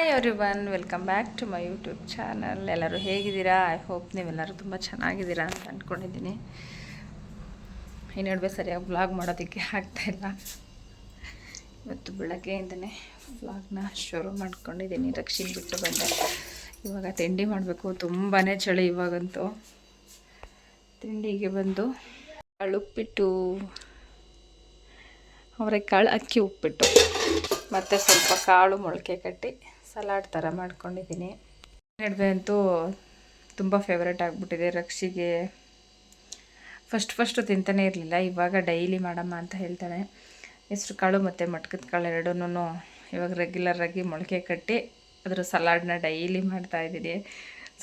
Hi everyone welcome back to my YouTube channel ಎಲ್ಲರೂ ಹೇಗಿದ್ದೀರಾ? I hope ನೀವೆಲ್ಲರೂ ತುಂಬ ಚೆನ್ನಾಗಿದ್ದೀರಾ ಅಂತ ಅಂದ್ಕೊಂಡಿದ್ದೀನಿ ಈ ನಡುವೆ ಸರಿಯಾಗಿ ವ್ಲಾಗ್ ಮಾಡೋದಕ್ಕೆ ಆಗ್ತಾಯಿಲ್ಲ ಇವತ್ತು ಬೆಳಗ್ಗೆಯಿಂದನೇ ವ್ಲಾಗ್ನ ಶುರು ಮಾಡ್ಕೊಂಡಿದ್ದೀನಿ. ರಕ್ಷಿನ್ ಬಿಟ್ಟು ಬಂದೆ. ಇವಾಗ ತಿಂಡಿ ಮಾಡಬೇಕು. ತುಂಬಾ ಚಳಿ ಇವಾಗಂತೂ. ತಿಂಡಿಗೆ ಬಂದು ಉಪ್ಪಿಟ್ಟು ಅವರೆಕಾಳು, ಅಕ್ಕಿ ಉಪ್ಪಿಟ್ಟು. ಮತ್ತು ಸ್ವಲ್ಪ ಕಾಳು ಮೊಳಕೆ ಕಟ್ಟಿ ಸಲಾಡ್ ಥರ ಮಾಡ್ಕೊಂಡಿದ್ದೀನಿ. ನಡುವೆ ಅಂತೂ ತುಂಬ ಫೇವ್ರೇಟ್ ಆಗಿಬಿಟ್ಟಿದೆ ರಕ್ಷಿಗೆ. ಫಸ್ಟ್ ಫಸ್ಟು ತಿಂತಾನೆ ಇರಲಿಲ್ಲ, ಇವಾಗ ಡೈಲಿ ಮಾಡಮ್ಮ ಅಂತ ಹೇಳ್ತಾನೆ. ಹೆಸ್ರು ಕಾಳು ಮತ್ತು ಮಟ್ಕದ ಕಾಳು ಎರಡೂ ಇವಾಗ ರೆಗ್ಯುಲರಾಗಿ ಮೊಳಕೆ ಕಟ್ಟಿ ಅದರ ಸಲಾಡ್ನ ಡೈಲಿ ಮಾಡ್ತಾಯಿದ್ದೀನಿ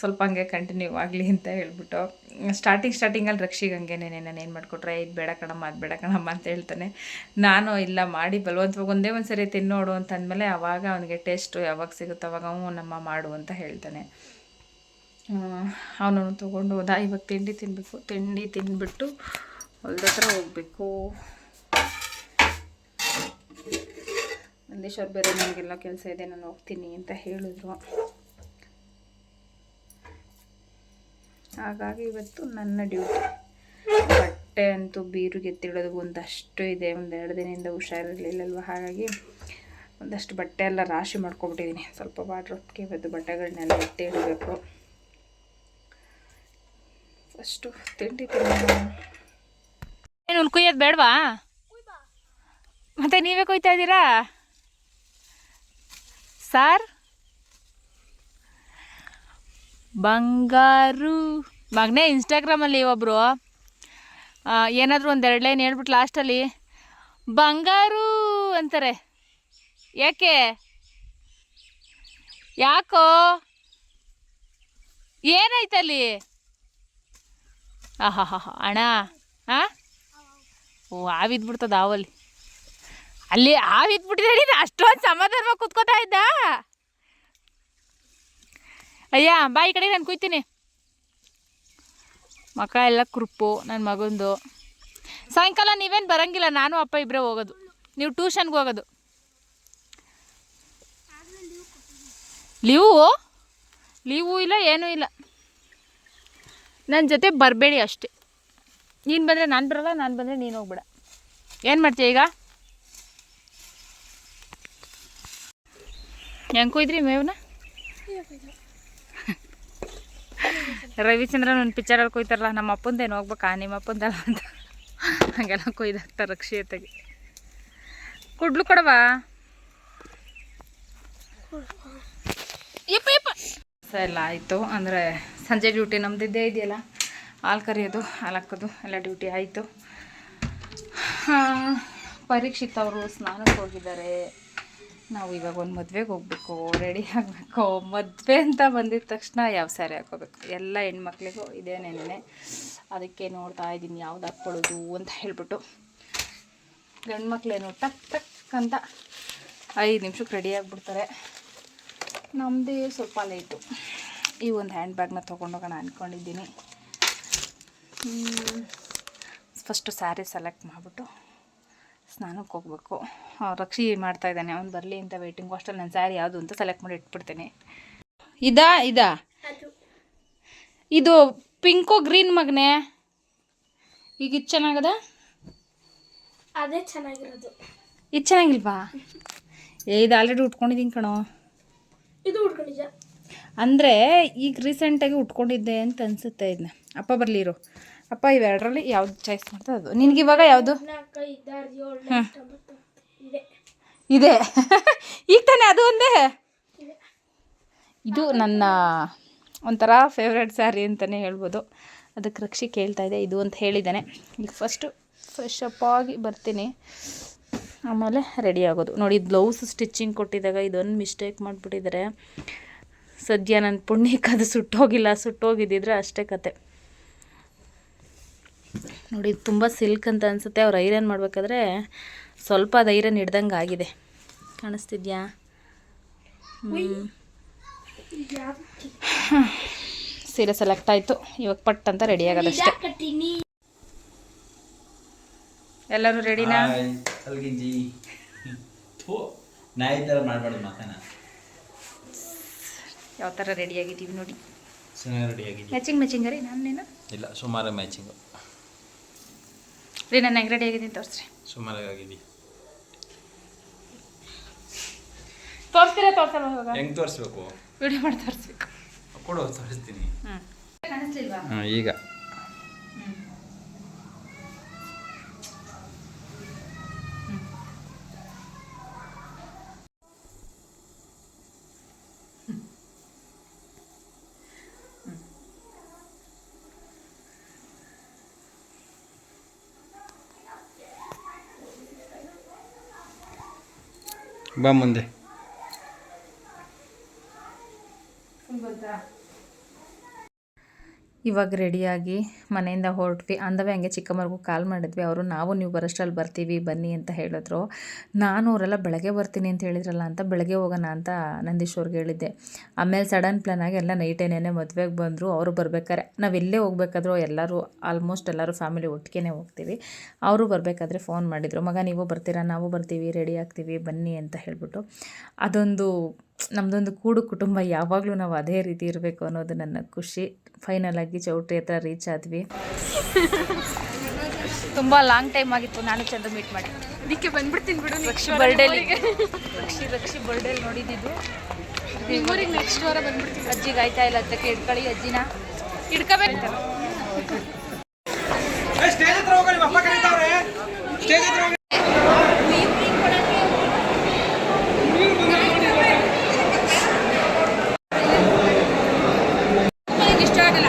ಸ್ವಲ್ಪ ಹಂಗೆ ಕಂಟಿನ್ಯೂ ಆಗಲಿ ಅಂತ ಹೇಳ್ಬಿಟ್ಟು ಸ್ಟಾರ್ಟಿಂಗ್ ಸ್ಟಾರ್ಟಿಂಗಲ್ಲಿ ರಕ್ಷಿಗೆ ಹಂಗೇನೆ, ನಾನು ಏನು ಮಾಡಿಕೊಟ್ರೆ? ಇದು ಬೇಡ ಕಣಮ್ಮ, ಅದು ಬೇಡ ಕಣಮ್ಮ ಅಂತ ಹೇಳ್ತಾನೆ. ನಾನು ಇಲ್ಲ, ಮಾಡಿ ಬಲವಂತವಾಗಿ ಒಂದೇ ಒಂದು ಸರಿ ತಿನ್ನೋಡು ಅಂತ ಅಂದಮೇಲೆ ಆವಾಗ ಅವನಿಗೆ ಟೇಸ್ಟು ಯಾವಾಗ ಸಿಗುತ್ತೆ ಅವಾಗ ಅವನು ನಮ್ಮ ಮಾಡು ಅಂತ ಹೇಳ್ತಾನೆ. ಅವನು ತೊಗೊಂಡು ಹೋದ, ಇವಾಗ ತಿಂಡಿ ತಿನ್ನಬೇಕು ತಿಂಡಿ ತಿಂದ್ಬಿಟ್ಟು ಹೊಲ್ದ ಹತ್ರ ಹೋಗಬೇಕು. ನಂದೀಶ್ವರ್ ಬೇರೆ ನನಗೆಲ್ಲ ಕೆಲಸ ಇದೆ, ನಾನು ಹೋಗ್ತೀನಿ ಅಂತ ಹೇಳಿದ್ರು. ಹಾಗಾಗಿ ಇವತ್ತು ನನ್ನ ಡ್ಯೂಟಿ. ಬಟ್ಟೆ ಅಂತೂ ಬೀರುಗೆ ಎತ್ತಿಡೋದು ಒಂದಷ್ಟು ಇದೆ. ಒಂದೆರಡು ದಿನದಿಂದ ಹುಷಾರಿರಲಿಲ್ಲಲ್ವ? ಹಾಗಾಗಿ ಒಂದಷ್ಟು ಬಟ್ಟೆ ಎಲ್ಲ ರಾಶಿ ಮಾಡ್ಕೊಬಿಟ್ಟಿದ್ದೀನಿ ಸ್ವಲ್ಪ ವಾಟ್ರಪ್ಗೆ ಇವತ್ತು ಬಟ್ಟೆಗಳನ್ನೆಲ್ಲ ಎತ್ತಿ ಇಡಬೇಕು. ಫಸ್ಟು ತಿಂಡಿ ಏನು ಹುಲ್ ಕುಯ್ಯೋದು ಬೇಡವಾ? ಮತ್ತೆ ನೀವೇ ಕುಯ್ತಾ ಇದ್ದೀರಾ? ಸಾರ್? ಬಂಗಾರು. ಮಗನೇ ಇನ್ಸ್ಟಾಗ್ರಾಮಲ್ಲಿ ಒಬ್ಬರು ಏನಾದರೂ ಒಂದು ಎರಡು ಲೈನ್ ಹೇಳ್ಬಿಟ್ಟು ಲಾಸ್ಟಲ್ಲಿ ಬಂಗಾರು ಅಂತಾರೆ. ಯಾಕೆ? ಯಾಕೋ? ಏನಾಯ್ತಲ್ಲಿ? ಆಹಾ ಹಾ ಹಾ ಅಣ್ಣ ಹಾಂ ಓ, ಆವಿದ್ಬಿಡ್ತದ ಆವಲ್ಲಿ. ಅಲ್ಲಿ ಆವಿದ್ಬಿಟ್ಟಿದೆ ಅಷ್ಟೊಂದು ಸಮಾಧಾನವಾಗಿ ಕೂತ್ಕೋತಾ ಇದ್ದ. ಅಯ್ಯ ಬಾ ಈ ಕಡೆ ನಾನು ಕುಯ್ತೀನಿ. ಮಕ ಎಲ್ಲ ಕೃಪು ನನ್ನ ಮಗಂದು. ಸಾಯಂಕಾಲ ನೀವೇನು ಬರಂಗಿಲ್ಲ, ನಾನು ಅಪ್ಪ ಇಬ್ಬರೇ ಹೋಗೋದು. ನೀವು ಟ್ಯೂಷನ್ಗೆ ಹೋಗೋದು. ಲೀವು? ಲೀವು ಇಲ್ಲ, ಏನೂ ಇಲ್ಲ. ನನ್ನ ಜೊತೆ ಬರಬೇಡಿ ಅಷ್ಟೇ. ನೀನು ಬಂದರೆ ನಾನು ಬರಲ್ಲ, ನಾನು ಬಂದರೆ ನೀನು ಹೋಗ್ಬೇಡ. ಏನು ಮಾಡ್ತೀಯ ಈಗ? ಹೆಂಗೆ ಕೊಯ್ದ್ರಿ ಮೇವನ? ರವಿಚಂದ್ರನ್ ಒಂದು ಪಿಕ್ಚರಲ್ಲಿ ಕೊಯ್ತಾರಲ್ಲ ನಮ್ಮ ಅಪ್ಪಂದೇನು ಹೋಗ್ಬೇಕಾ? ನಿಮ್ಮ ಅಪ್ಪಂದಲ್ಲ ಅಂತ. ಹಾಗೆಲ್ಲ ಕೊಯ್ದಾಕ್ತಾರೆ ರಕ್ಷಿಯತೆಗೆ ಕುಡ್ಲು ಕೊಡವಾ? ಯಪ್ಪ ಎಲ್ಲ ಆಯಿತು. ಅಂದರೆ ಸಂಜೆ ಡ್ಯೂಟಿ ನಮ್ಮದಿದ್ದೇ ಇದೆಯಲ್ಲ, ಹಾಲು ಕರಿಯೋದು, ಹಾಲು ಹಾಕೋದು, ಎಲ್ಲ ಡ್ಯೂಟಿ ಆಯಿತು. ಪರೀಕ್ಷಿತ ಅವರು ಸ್ನಾನಕ್ಕೆ ಹೋಗಿದ್ದಾರೆ. ನಾವು ಇವಾಗ ಒಂದು ಮದುವೆಗೆ ಹೋಗ್ಬೇಕು ರೆಡಿ ಆಗಬೇಕು. ಮದುವೆ ಅಂತ ಬಂದಿದ ತಕ್ಷಣ ಯಾವ ಸ್ಯಾರಿ ಹಾಕೋಬೇಕು? ಎಲ್ಲ ಹೆಣ್ಮಕ್ಳಿಗೂ ಇದೇ ನೆನೆ ಅದಕ್ಕೆ ನೋಡ್ತಾ ಇದ್ದೀನಿ, ಯಾವ್ದು ಹಾಕ್ಕೊಳ್ಳೋದು ಅಂತ ಹೇಳ್ಬಿಟ್ಟು. ಗಂಡು ಮಕ್ಳೇನು ಟಕ್ ಟಕ್ ಅಂತ ಐದು ನಿಮಿಷಕ್ಕೆ ರೆಡಿ ಆಗಿಬಿಡ್ತಾರೆ. ನಮ್ಮದೇ ಸ್ವಲ್ಪ ಲೇಟು ಈ ಒಂದು ಹ್ಯಾಂಡ್ ಬ್ಯಾಗ್ನ ತೊಗೊಂಡೋಗೋಣ ಅಂದ್ಕೊಂಡಿದ್ದೀನಿ ಫಸ್ಟು ಸ್ಯಾರಿ ಸೆಲೆಕ್ಟ್ ಮಾಡಿಬಿಟ್ಟು. ಸ್ನಾನಕ್ಕೆ ಹೋಗ್ಬೇಕು. ರಕ್ಷಿ ಮಾಡ್ತಾ ಇದ್ದಾನೆ. ಅವ್ನು ಬರಲಿ ಅಂತ ವೆಯ್ಟಿಂಗ್ ಹಾಸ್ಟೆಲ್ ನನ್ನ ಸ್ಯಾರಿ ಯಾವುದು ಅಂತ ಸೆಲೆಕ್ಟ್ ಮಾಡಿ ಇಟ್ಬಿಡ್ತೀನಿ. ಇದಾ ಇದಾ? ಇದು ಪಿಂಕು ಗ್ರೀನ್ ಮಗ್ನೆ. ಈಗ ಇದು ಚೆನ್ನಾಗದ? ಅದೇ ಚೆನ್ನಾಗಿರೋದು. ಇದು ಚೆನ್ನಾಗಿಲ್ವಾ? ಏ ಇದು ಆಲ್ರೆಡಿ ಉಟ್ಕೊಂಡಿದ್ದೀನಿ ಕಣೋ. ಇದು ಉಟ್ಕೊಂಡಿದ್ದ ಅಂದರೆ ಈಗ ರೀಸೆಂಟಾಗಿ ಉಟ್ಕೊಂಡಿದ್ದೆ ಅಂತ ಅನಿಸುತ್ತೆ ಇದನ್ನ ಅಪ್ಪ ಬರಲಿರು ಅಪ್ಪ ಇವೆರಡರಲ್ಲಿ ಯಾವ್ದು ಚಾಯ್ಸ್ ಮಾಡ್ತಾ ಅದು ನಿನಗೆ ಇವಾಗ ಯಾವುದು? ಹಾಂ. ಇದೆ. ಈಗ ತಾನೇ ಅದು ಒಂದೇ? ಇದು. ನನ್ನ ಒಂಥರ ಫೇವ್ರೆಟ್ ಸ್ಯಾರಿ ಅಂತಲೇ ಹೇಳ್ಬೋದು. ಅದಕ್ಕೆ ರಕ್ಷಿ ಕೇಳ್ತಾ ಇದೆ ಇದು ಅಂತ ಹೇಳಿದ್ದಾನೆ. ಈಗ ಫಸ್ಟು ಫ್ರೆಶ್ ಅಪ್ ಆಗಿ ಬರ್ತೀನಿ. ಆಮೇಲೆ ರೆಡಿ ಆಗೋದು. ನೋಡಿ ಬ್ಲೌಸ್ ಸ್ಟಿಚ್ಚಿಂಗ್ ಕೊಟ್ಟಿದ್ದಾಗ ಇದೊಂದು ಮಿಸ್ಟೇಕ್ ಮಾಡಿಬಿಟ್ಟಿದ್ದಾರೆ ಸದ್ಯ ನನ್ನ ಪುಣ್ಯಕ್ಕೆ ಅದು ಸುಟ್ಟೋಗಿಲ್ಲ ಸುಟ್ಟೋಗಿದ್ದಿದ್ರೆ ಅಷ್ಟೇ ಕತೆ. ನೋಡಿ ಇದು ತುಂಬ ಸಿಲ್ಕ್ ಅಂತ ಅನಿಸುತ್ತೆ. ಅವ್ರು ಐರನ್ ಮಾಡಬೇಕಾದ್ರೆ ಸ್ವಲ್ಪ ಅದು ಐರನ್ ಹಿಡ್ದಂಗೆ ಆಗಿದೆ. ಕಾಣಿಸ್ತಿದ್ಯಾ? ಸೀರೆ ಸೆಲೆಕ್ಟ್ ಆಯಿತು. ಇವಾಗ ಪಟ್ ಅಂತ ರೆಡಿ ಆಗೋದಷ್ಟೇ ಎಲ್ಲರೂ ರೆಡಿನಾ ಯಾವ ಥರ ರೆಡಿಯಾಗಿದ್ದೀವಿ ನೋಡಿ. ಚೆನ್ನಾಗಿ ರೆಡಿ ಆಗಿದೆ ಮ್ಯಾಚಿಂಗ್ ಮ್ಯಾಚಿಂಗ್ ರೀ ನಾನು ನೀನು ಇಲ್ಲ ಸುಮಾರು ಮ್ಯಾಚಿಂಗು ರೀ ನಾನು ಹೆಂಗೆ ರೆಡಿ ಆಗಿದ್ದೀನಿ ತೋರಿಸ್ರಿ. ಸುಮಾರಾಗಿ ಆಗಿದ್ದೀವಿ. ತೋರಿಸ್ತೀರಾ ತೋರಿಸಲ್ಲ ಇವಾಗ? ಹೆಂಗೆ ತೋರಿಸ್ಬೇಕು? ವಿಡಿಯೋ ಮಾಡಿ ತೋರಿಸ್ಬೇಕು. ಕೊಡು ತೋರಿಸ್ತೀನಿ. ಹ್ಞೂ ಕಾಣಿಸ್ಲಿಲ್ವಾ? ಹ್ಞೂ ಈಗ. ಬಾ ಮುಂದೆ ಇವಾಗ ರೆಡಿಯಾಗಿ ಮನೆಯಿಂದ ಹೊರಟ್ವಿ. ಅಂದವೇ ಹಂಗೆ ಚಿಕ್ಕಮ್ಮರಿಗೂ ಕಾಲ್ ಮಾಡಿದ್ವಿ. ಅವರು, ನಾವು ನೀವು ಬರೋಷ್ಟ್ರಲ್ಲಿ ಬರ್ತೀವಿ, ಬನ್ನಿ ಅಂತ ಹೇಳಿದ್ರು. ನಾನು ಅವರೆಲ್ಲ, ಬೆಳಗ್ಗೆ ಬರ್ತೀನಿ ಅಂತ ಹೇಳಿದ್ರಲ್ಲ ಅಂತ ಬೆಳಗ್ಗೆ ಹೋಗೋಣ ಅಂತ ನಂದೀಶ್ವರ್ಗೆ ಹೇಳಿದ್ದೆ. ಆಮೇಲೆ ಸಡನ್ ಪ್ಲಾನ್ ಆಗಿ ಎಲ್ಲ ನೈಟೇನೇ ಮದುವೆಗೆ ಬಂದರು. ಅವರು ಬರ್ಬೇಕಾದ್ರೆ, ನಾವು ಎಲ್ಲೇ ಹೋಗ್ಬೇಕಾದ್ರೂ ಎಲ್ಲರೂ, ಆಲ್ಮೋಸ್ಟ್ ಎಲ್ಲರೂ ಫ್ಯಾಮಿಲಿ ಒಟ್ಟಿಗೆನೇ ಹೋಗ್ತೀವಿ. ಅವರು ಬರಬೇಕಾದ್ರೆ ಫೋನ್ ಮಾಡಿದರು. ಮಗ, ನೀವು ಬರ್ತೀರಾ? ನಾವು ಬರ್ತೀವಿ, ರೆಡಿ ಆಗ್ತೀವಿ, ಬನ್ನಿ ಅಂತ ಹೇಳಿಬಿಟ್ಟು. ಅದೊಂದು ನಮ್ಮದೊಂದು ಕೂಡು ಕುಟುಂಬ ಯಾವಾಗಲೂ ನಾವು ಅದೇ ರೀತಿ ಇರಬೇಕು ಅನ್ನೋದು ನನ್ನ ಖುಷಿ. ಫೈನಲ್ ಆಗಿ ಚೌಟ್ರಿ ಹತ್ರ ರೀಚ್ ಆದ್ವಿ. ತುಂಬ ಲಾಂಗ್ ಟೈಮ್ ಆಗಿತ್ತು ನಾನು ಚಂದ ಮೀಟ್ ಮಾಡಿ. ಇದಕ್ಕೆ ಬಂದ್ಬಿಡ್ತೀನಿ ಬಿಡು ರಕ್ಷಿ ಬರ್ಡೇಲಿ ರಕ್ಷಿ ರಕ್ಷಿ ಬರ್ಡೇಲಿ ನೋಡಿದ್ದು. ನೆಕ್ಸ್ಟ್ ವಾರ ಬಂದ್ಬಿಡ್ತೀನಿ. ಅಜ್ಜಿಗೆ ಆಯ್ತಾ ಇಲ್ಲ ಅದಕ್ಕೆ ಇಟ್ಕೊಳ್ಳಿ ಅಜ್ಜಿನ. ಇಡ್ಕೋಬೇಕು ಇಷ್ಟ ಆಗಲ್ಲ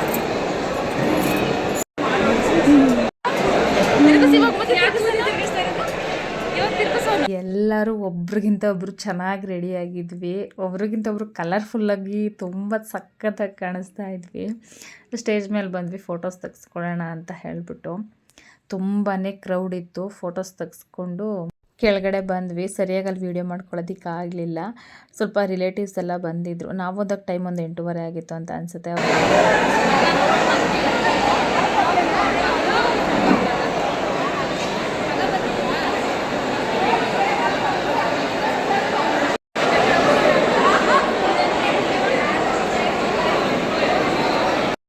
ಎಲ್ಲರೂ ಒಬ್ರಿಗಿಂತ ಒಬ್ರು ಚೆನ್ನಾಗಿ ರೆಡಿ ಆಗಿದ್ವಿ. ಒಬ್ರಿಗಿಂತ ಒಬ್ರು ಕಲರ್ಫುಲ್ಲಾಗಿ ತುಂಬ ಸಖತ್ತಾಗಿ ಕಾಣಿಸ್ತಾ ಇದ್ವಿ. ಸ್ಟೇಜ್ ಮೇಲೆ ಬಂದ್ವಿ ಫೋಟೋಸ್ ತೆಗೆಸ್ಕೊಳ್ಳೋಣ ಅಂತ ಹೇಳಿಬಿಟ್ಟು. ತುಂಬಾ ಕ್ರೌಡ್ ಇತ್ತು ಫೋಟೋಸ್ ತೆಗೆಸ್ಕೊಂಡು ಕೆಳಗಡೆ ಬಂದ್ವಿ. ಸರಿಯಾಗಿ ಅಲ್ಲಿ ವೀಡಿಯೋ ಮಾಡ್ಕೊಳ್ಳೋದಕ್ಕೆ ಆಗಲಿಲ್ಲ. ಸ್ವಲ್ಪ ರಿಲೇಟಿವ್ಸ್ ಎಲ್ಲ ಬಂದಿದ್ರು. ನಾವು ಹೋದಾಗ ಟೈಮ್ ಒಂದು ಎಂಟೂವರೆ ಆಗಿತ್ತು ಅಂತ ಅನಿಸುತ್ತೆ.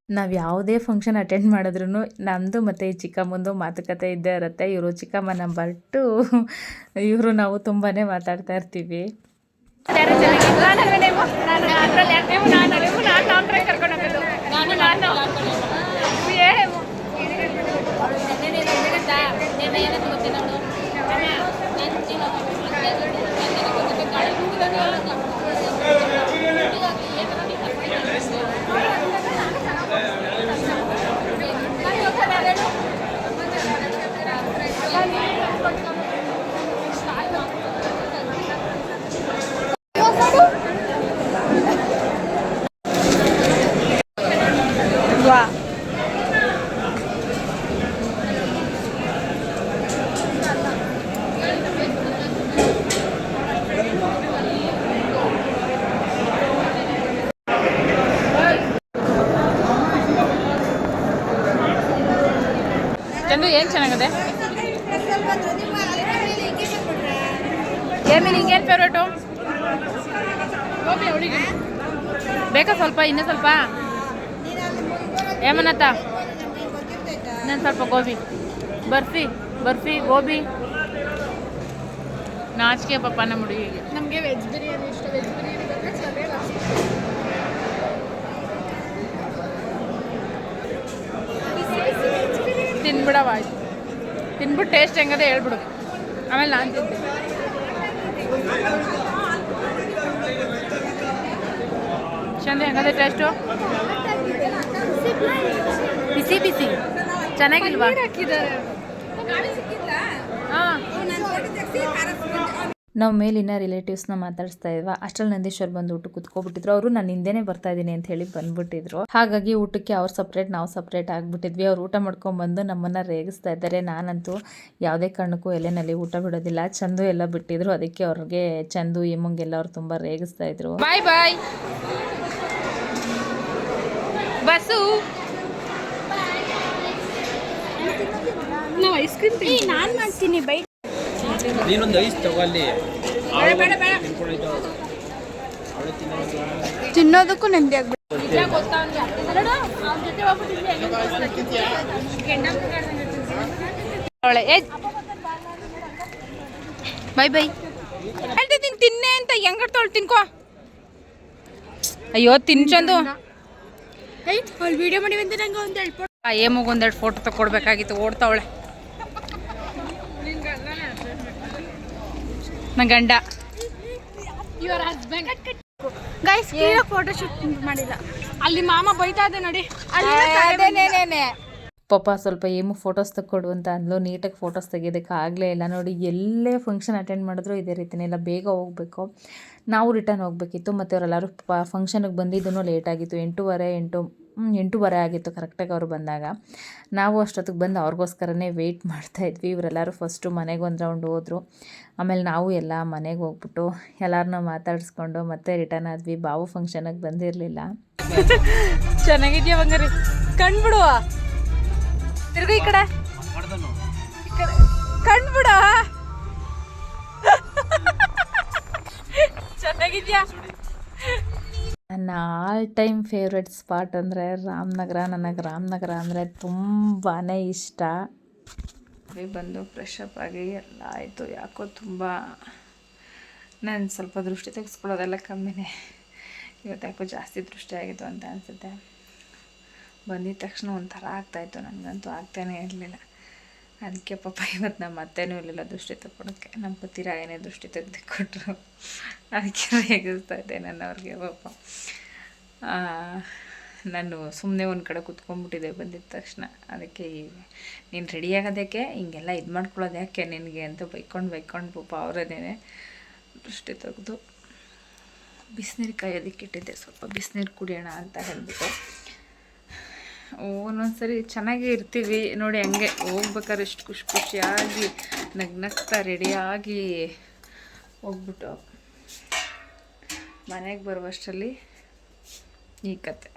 ನಾವು ಯಾವುದೇ ಫಂಕ್ಷನ್ ಅಟೆಂಡ್ ಮಾಡಿದ್ರು ನಮ್ಮದು ಮತ್ತು ಈ ಚಿಕ್ಕಮ್ಮಂದು ಮಾತುಕತೆ ಇದ್ದೇ ಇರುತ್ತೆ. ಇವರು ಚಿಕ್ಕಮ್ಮನ ಬಟ್ಟು ಇವರು ನಾವು ತುಂಬಾ ಮಾತಾಡ್ತಾ ಇರ್ತೀವಿ ಚಂದು ಏನು ಚೆನ್ನಾಗಿದೆ ಏಮಿ ಹಿಂಗೇನು ಫೇವ್ರೇಟು ಬೇಕಾ ಸ್ವಲ್ಪ ಇನ್ನೂ ಸ್ವಲ್ಪ? ಏಮನತ್ತ ಇನ್ನೊಂದು ಸ್ವಲ್ಪ ಗೋಬಿ. ಬರ್ಫಿ ಬರ್ಫಿ ಗೋಬಿ. ನಾಚಿಕೆ ಪಾಪ ನಮ್ಮ ಹುಡುಗಿಗೆ ನಮಗೆ ವೆಜ್ ಬಿರಿಯಾನಿ ಇಷ್ಟ. ವೆಜ್ ಬಿರಿಯಾನಿ ತಿನ್ಬಿಡವಾಯ್ತು ತಿನ್ಬಿಟ್ಟು ಟೇಸ್ಟ್ ಹೆಂಗದೆ ಹೇಳ್ಬಿಡು. ಆಮೇಲೆ ನಾನು ತಿಂತೀನಿ. ಚಂದ ಹೆಂಗದೆ ಟೇಸ್ಟು ಬಿಸಿ ಬಿಸಿ. ಚೆನ್ನಾಗಿಲ್ವಾ? ಹಾಕಿದ್ದಾರೆ. ಹಾಂ. ನಾವು ಮೇಲಿನ ರಿಲೇಟಿವ್ಸ್ನ ಮಾತಾಡಿಸ್ತಾ ಇದ್ವಾ? ಅಷ್ಟ್ರಲ್ಲಿ ನಂದೀಶ್ವರ್ ಬಂದು ಊಟಕ್ಕೆ ಕುತ್ಕೊಬಿಟ್ಟಿದ್ರು. ಅವರು ನಾನು ಹಿಂದೆನೇ ಬರ್ತಾ ಇದ್ದೀನಿ ಅಂತ ಹೇಳಿ ಬಂದ್ಬಿಟ್ಟಿದ್ರು. ಹಾಗಾಗಿ ಊಟಕ್ಕೆ ಅವ್ರು ಸಪ್ರೇಟ್ ನಾವು ಸಪ್ರೇಟ್ ಆಗಿಬಿಟ್ಟಿದ್ವಿ. ಅವ್ರು ಊಟ ಮಾಡ್ಕೊಂಡ್ಬಂದು ನಮ್ಮನ್ನು ರೇಗಿಸ್ತಾ ಇದ್ದಾರೆ. ನಾನಂತೂ ಯಾವುದೇ ಕಾರಣಕ್ಕೂ ಎಲೆನಲ್ಲಿ ಊಟ ಬಿಡೋದಿಲ್ಲ. ಚಂದು ಎಲ್ಲ ಬಿಟ್ಟಿದ್ರು. ಅದಕ್ಕೆ ಅವ್ರಿಗೆ ಚಂದು ಇಮ್ಮಂಗೆಲ್ಲ ಅವ್ರು ತುಂಬ ರೇಗಿಸ್ತಾ ಇದ್ರು. ಬಾಯ್ ಬಾಯ್ ಬಸ್ಸು ನಾವು ಐಸ್ ಕ್ರೀಮ್ ನಾನು ಮಾಡ್ತೀನಿ. ಬೈ ನೀನೊಂದು ಐಸ್ ತಗೊಳ್ಳಿ ತಿನ್ನೋದಕ್ಕೂ ನೆಮ್ಮದಿ ಆಗ್ಬಿಟ್ಟು ಬೈ ಬೈ. ಹೇಳ್ತಿದ್ದೀನಿ ತಿನ್ನೆ ಅಂತ ಹೆಂಗಡ್ತಾವಳು ತಿನ್ಕೋ. ಅಯ್ಯೋ ತಿನ್ಚಂದು ಅಲ್ಲಿ ವಿಡಿಯೋ ಮಾಡಿ ಬಂದ್ರೆ ನಂಗೆ ಒಂದು ಹೇಳ್ಕೊಡು ಆ ಏಮಗ್ ಒಂದೆರಡು ಫೋಟೋ ತಗೊಡ್ಬೇಕಾಗಿತ್ತು ಓಡ್ತಾವಳೆ. ನನ್ನ ಗಂಡ. Your husband guys photo shoot ಮಾಡಿಲ್ಲ ಅಲ್ಲಿ ಮಾಮ ಬೈತಾ ಇದೆ ನೋಡಿ. ಅಲ್ಲಿ ಪಾಪ ಸ್ವಲ್ಪ ಏಮು ಫೋಟೋಸ್ ತಕ್ಕೊಡು ಅಂತ ಅಂದ್ಲು. ನೀಟಾಗಿ ಫೋಟೋಸ್ ತೆಗಿಯೋದಕ್ಕೆ ಆಗಲೇ ಇಲ್ಲ. ನೋಡಿ ಎಲ್ಲೇ ಫಂಕ್ಷನ್ ಅಟೆಂಡ್ ಮಾಡಿದ್ರು ಇದೇ ರೀತಿನೇ. ಇಲ್ಲ ಬೇಗ ಹೋಗಬೇಕು. ನಾವು ರಿಟರ್ನ್ ಹೋಗಬೇಕಿತ್ತು. ಮತ್ತು ಅವರೆಲ್ಲರೂ ಫಂಕ್ಷನಿಗೆ ಬಂದಿದ್ದೂ ಲೇಟ್ ಆಗಿತ್ತು. ಎಂಟೂವರೆ ಎಂಟು ಎಂಟೂವರೆ ಆಗಿತ್ತು ಕರೆಕ್ಟಾಗಿ ಅವರು ಬಂದಾಗ. ನಾವು ಅಷ್ಟೊತ್ತಿಗೆ ಬಂದು ಅವ್ರಿಗೋಸ್ಕರನೇ ವೆಯ್ಟ್ ಮಾಡ್ತಾಯಿದ್ವಿ ಇವರೆಲ್ಲರೂ ಫಸ್ಟು ಮನೆಗೆ ಒಂದು ರೌಂಡ್ ಹೋದರು. ಆಮೇಲೆ ನಾವು ಎಲ್ಲ ಮನೆಗೆ ಹೋಗ್ಬಿಟ್ಟು ಎಲ್ಲರನ್ನೂ ಮಾತಾಡಿಸ್ಕೊಂಡು ಮತ್ತೆ ರಿಟರ್ನ್ ಆದ್ವಿ. ಬಾವು ಫಂಕ್ಷನಿಗೆ ಬಂದಿರಲಿಲ್ಲ. ಚೆನ್ನಾಗಿದ್ಯಾ ಬಂಗಾರಿ? ಕಣ್ಬಿಡುವ. ಈ ಕಡೆ. ಕಣ್ಬಿಡ ಚೆನ್ನಾಗಿದ್ಯಾ? ನನ್ನ ಆಲ್ ಟೈಮ್ ಫೇವ್ರೆಟ್ ಸ್ಪಾಟ್ ಅಂದರೆ ರಾಮನಗರ. ನನಗೆ ರಾಮನಗರ ಅಂದರೆ ತುಂಬಾ ಇಷ್ಟ. ಬಂದು ಫ್ರೆಶ್ ಅಪ್ ಆಗಿ ಎಲ್ಲ ಆಯಿತು. ಯಾಕೋ ತುಂಬ ನಾನು ಸ್ವಲ್ಪ ದೃಷ್ಟಿ ತೆಗೆಸ್ಕೊಳ್ಳೋದೆಲ್ಲ ಕಮ್ಮಿನೇ. ಇವತ್ತು ಯಾಕೋ ಜಾಸ್ತಿ ದೃಷ್ಟಿ ಆಗಿತ್ತು ಅಂತ ಅನಿಸುತ್ತೆ. ಬಂದಿದ ತಕ್ಷಣ ಒಂಥರ ಆಗ್ತಾಯಿತ್ತು ನನಗಂತೂ ಆಗ್ತಾನೇ ಇರಲಿಲ್ಲ. ಅದಕ್ಕೆ ಪಾಪ ಇವತ್ತು ನಮ್ಮ ಅತ್ತೆನೂ ಇರಲಿಲ್ಲ ದೃಷ್ಟಿ ತಗೊಳಕ್ಕೆ ನಮ್ಮ ಪತಿರಾಯನೇ ದೃಷ್ಟಿ ತೆಗೆದು ಕೊಟ್ಟರು ಅದಕ್ಕೆ ರೇಗಿಸ್ತಾ ಇದ್ದೆ ನಾನು ಅವ್ರಿಗೆ ಪಾಪ ನಾನು ಸುಮ್ಮನೆ ಒಂದು ಕಡೆ ಕುತ್ಕೊಂಡ್ಬಿಟ್ಟಿದ್ದೆ ಬಂದಿದ್ದ ತಕ್ಷಣ. ಅದಕ್ಕೆ ಈ ನೀನು ರೆಡಿ ಆಗೋದಕ್ಕೆ ಹಿಂಗೆಲ್ಲ ಇದು ಮಾಡ್ಕೊಳ್ಳೋದು ಯಾಕೆ ನಿನಗೆ ಅಂತ ಬೈಕೊಂಡು ಬೈಕೊಂಡು ಪಾಪ ಅವರದೇನೆ ದೃಷ್ಟಿ ತೆಗೆದು ಬಿಸಿನೀರು ಕಾಯೋದಕ್ಕೆ ಇಟ್ಟಿದ್ದೆ ಸ್ವಲ್ಪ ಬಿಸಿನೀರು ಕುಡಿಯೋಣ ಅಂತ ಹೇಳ್ಬಿಟ್ಟು. ಒಂದೊಂದ್ಸರಿ ಚೆನ್ನಾಗೇ ಇರ್ತೀವಿ. ನೋಡಿ ಹಂಗೆ ಹೋಗ್ಬೇಕಾದ್ರೆ ಎಷ್ಟು ಖುಷಿ ಖುಷಿಯಾಗಿ ನಗ್ನಗ್ತಾ ರೆಡಿಯಾಗಿ ಹೋಗ್ಬಿಟ್ಟು ಮನೆಗೆ ಬರುವಷ್ಟರಲ್ಲಿ ಈ ಕತೆ.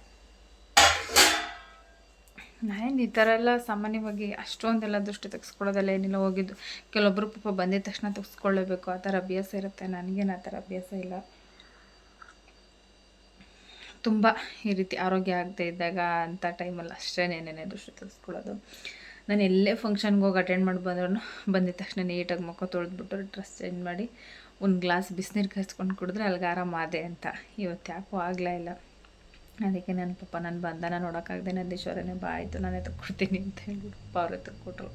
ನಾನೇನು ಈ ಥರ ಎಲ್ಲ ಸಾಮಾನ್ಯವಾಗಿ ಅಷ್ಟೊಂದೆಲ್ಲ ದೃಷ್ಟಿ ತೆಗೆಸ್ಕೊಳ್ಳೋದೆಲ್ಲ ಏನಿಲ್ಲ, ಹೋಗಿದ್ದು. ಕೆಲವೊಬ್ಬರು ಪಾಪ ಬಂದಿದ ತಕ್ಷಣ ತೆಗೆಸ್ಕೊಳ್ಳೇಬೇಕು. ಆ ಥರ ಅಭ್ಯಾಸ ಇರುತ್ತೆ. ನನಗೇನು ಆ ಥರ ಅಭ್ಯಾಸ ಇಲ್ಲ. ತುಂಬ ಈ ರೀತಿ ಆರೋಗ್ಯ ಆಗದೆ ಇದ್ದಾಗ ಅಂಥ ಟೈಮಲ್ಲಿ ಅಷ್ಟೇ ನೆನೆ ದೃಷ್ಟಿ ತರಿಸ್ಕೊಳ್ಳೋದು. ನಾನು ಎಲ್ಲೇ ಫಂಕ್ಷನ್ಗೆ ಹೋಗಿ ಅಟೆಂಡ್ ಮಾಡಿ ಬಂದ್ರೂ ಬಂದಿದ ತಕ್ಷಣ ನೀಟಾಗಿ ಮುಖ ತೊಳೆದ್ಬಿಟ್ಟು ಡ್ರೆಸ್ ಚೇಂಜ್ ಮಾಡಿ ಒಂದು ಗ್ಲಾಸ್ ಬಿಸಿನೀರು ಕಾಯಿಸ್ಕೊಂಡು ಕುಡಿದ್ರೆ ಅಲ್ಲಿಗೆ ಆರಾಮಾದೆ ಅಂತ. ಇವತ್ತು ಯಾಕೋ ಆಗಲೇ ಇಲ್ಲ. ಅದಕ್ಕೆ ನನ್ನ ಪಾಪ ನನ್ನ ಬಂಧನ ನೋಡೋಕ್ಕಾಗದೆ ನಂದೀಶ್ವರನೇ ಬಾ, ಆಯಿತು ನಾನೇ ತಗೊಡ್ತೀನಿ ಅಂತ ಹೇಳ್ಬಿಟ್ಟು ಪಾಪ ಅವರೇ ತಕ್ಕೊಟ್ರು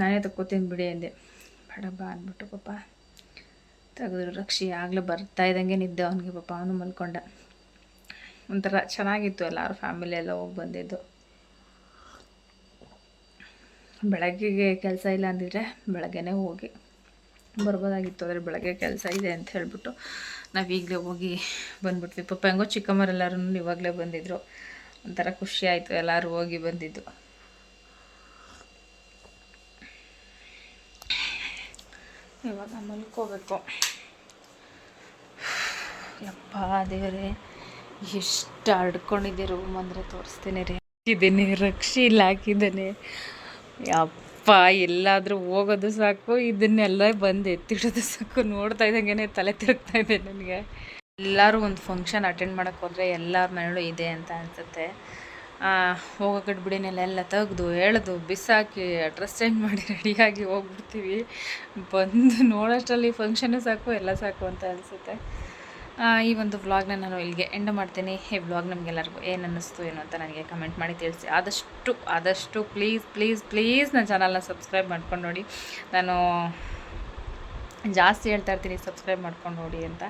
ನಾನೇ ತಕ್ಕೋತೀನಿ ಬಿಡಿ ಅಂದೆ. ಬೇಡ ಬಾ ಅಂದ್ಬಿಟ್ಟು ಪಾಪ. ತೆಗೆದ್ರು ರಕ್ಷಿ ಆಗಲೇ ಬರ್ತಾ ಇದ್ದಂಗೆ ನಿದ್ದೆ ಅವನಿಗೆ ಪಾಪ, ಅವನು ಮಲ್ಕೊಂಡ. ಒಂಥರ ಚೆನ್ನಾಗಿತ್ತು ಎಲ್ಲರೂ ಫ್ಯಾಮಿಲಿ ಎಲ್ಲ ಹೋಗಿ ಬಂದಿದ್ದು. ಬೆಳಗ್ಗೆಗೆ ಕೆಲಸ ಇಲ್ಲ ಅಂದಿದ್ರೆ ಬೆಳಗ್ಗೆನೇ ಹೋಗಿ ಬರ್ಬೋದಾಗಿತ್ತು, ಆದರೆ ಬೆಳಗ್ಗೆ ಕೆಲಸ ಇದೆ ಅಂತ ಹೇಳ್ಬಿಟ್ಟು ನಾವು ಈಗಲೇ ಹೋಗಿ ಬಂದ್ಬಿಟ್ವಿ. ಪಾಪ ಹೆಂಗೋ ಚಿಕ್ಕಮ್ಮರೆಲ್ಲರೂ ಇವಾಗಲೇ ಬಂದಿದ್ರು. ಒಂಥರ ಖುಷಿಯಾಯಿತು ಎಲ್ಲರೂ ಹೋಗಿ ಬಂದಿದ್ದು. ಇವಾಗ ಮಲ್ಕೋಬೇಕು. ಯಪ್ಪ ದೇವರೇ, ಎಷ್ಟು ಹರ್ಡ್ಕೊಂಡಿದ್ದೆ ರೂಮ್ ಅಂದರೆ ತೋರಿಸ್ತೀನಿ ರೀ. ಹಾಕಿದ್ದೀನಿ, ರಕ್ಷಿ ಇಲ್ಲ ಹಾಕಿದ್ದೇನೆ. ಯಪ್ಪ, ಎಲ್ಲಾದರೂ ಹೋಗೋದು ಸಾಕು, ಇದನ್ನೆಲ್ಲ ಬಂದು ಎತ್ತಿಡೋದು ಸಾಕು. ನೋಡ್ತಾ ಇದ್ದಂಗೆ ತಲೆ ತಿರುಗ್ತಾ ಇದೆ ನನಗೆ. ಎಲ್ಲರೂ ಒಂದು ಫಂಕ್ಷನ್ ಅಟೆಂಡ್ ಮಾಡೋಕ್ಕೆ ಹೋದರೆ ಎಲ್ಲರ ಮನೆಯಲ್ಲೂ ಇದೆ ಅಂತ ಅನಿಸುತ್ತೆ. ಹೋಗೋ ಗಡ್ಬಿಡಿನೆಲ್ಲ ಎಲ್ಲ ತೆಗೆದು, ಎಳೆದು, ಬಿಸಾಕಿ, ಡ್ರೆಸ್ ಚೇಂಜ್ ಮಾಡಿ ರೆಡಿಯಾಗಿ ಹೋಗ್ಬಿಡ್ತೀವಿ. ಬಂದು ನೋಡೋಷ್ಟರಲ್ಲಿ ಫಂಕ್ಷನ್ ಸಾಕು, ಎಲ್ಲ ಸಾಕು ಅಂತ ಅನಿಸುತ್ತೆ. ಈ ಒಂದು ವ್ಲಾಗ್ನ ನಾನು ಇಲ್ಲಿಗೆ ಎಂಡ್ ಮಾಡ್ತೀನಿ. ಈ ವ್ಲಾಗ್ ನಮಗೆಲ್ಲರಿಗೂ ಏನು ಅನ್ನಿಸ್ತು, ಏನು ಅಂತ ನನಗೆ ಕಮೆಂಟ್ ಮಾಡಿ ತಿಳಿಸಿ. ಆದಷ್ಟು ಆದಷ್ಟು ಪ್ಲೀಸ್ ಪ್ಲೀಸ್ ಪ್ಲೀಸ್ ನನ್ನ ಚಾನಲ್ನ ಸಬ್ಸ್ಕ್ರೈಬ್ ಮಾಡ್ಕೊಂಡು ನೋಡಿ. ನಾನು ಜಾಸ್ತಿ ಹೇಳ್ತಾ ಇರ್ತೀನಿ ಸಬ್ಸ್ಕ್ರೈಬ್ ಮಾಡ್ಕೊಂಡು ನೋಡಿ ಅಂತ.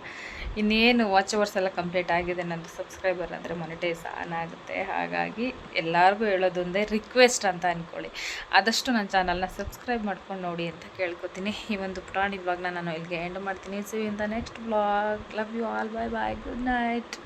ಇನ್ನೇನು ವಾಚ್ ಅವರ್ಸ್ ಎಲ್ಲ ಕಂಪ್ಲೀಟ್ ಆಗಿದೆ, ನಂದು ಸಬ್ಸ್ಕ್ರೈಬರ್ ಅಂದರೆ ಮೊನಿಟೈಸ್ ಆನ್ ಆಗುತ್ತೆ. ಹಾಗಾಗಿ ಎಲ್ಲರಿಗೂ ಹೇಳೋದೊಂದೇ ರಿಕ್ವೆಸ್ಟ್ ಅಂತ ಅಂದ್ಕೊಳ್ಳಿ ಆದಷ್ಟು ನನ್ನ ಚಾನಲ್ನ ಸಬ್ಸ್ಕ್ರೈಬ್ ಮಾಡ್ಕೊಂಡು ನೋಡಿ ಅಂತ ಕೇಳ್ಕೊತೀನಿ. ಈ ಒಂದು ಪ್ರಾಣಿ ಬ್ಲಾಗ್ನ ನಾನು ಇಲ್ಲಿಗೆ ಎಂಡ್ ಮಾಡ್ತೀನಿ. ಸಿ ಇಂದ next blog love you all bye bye good night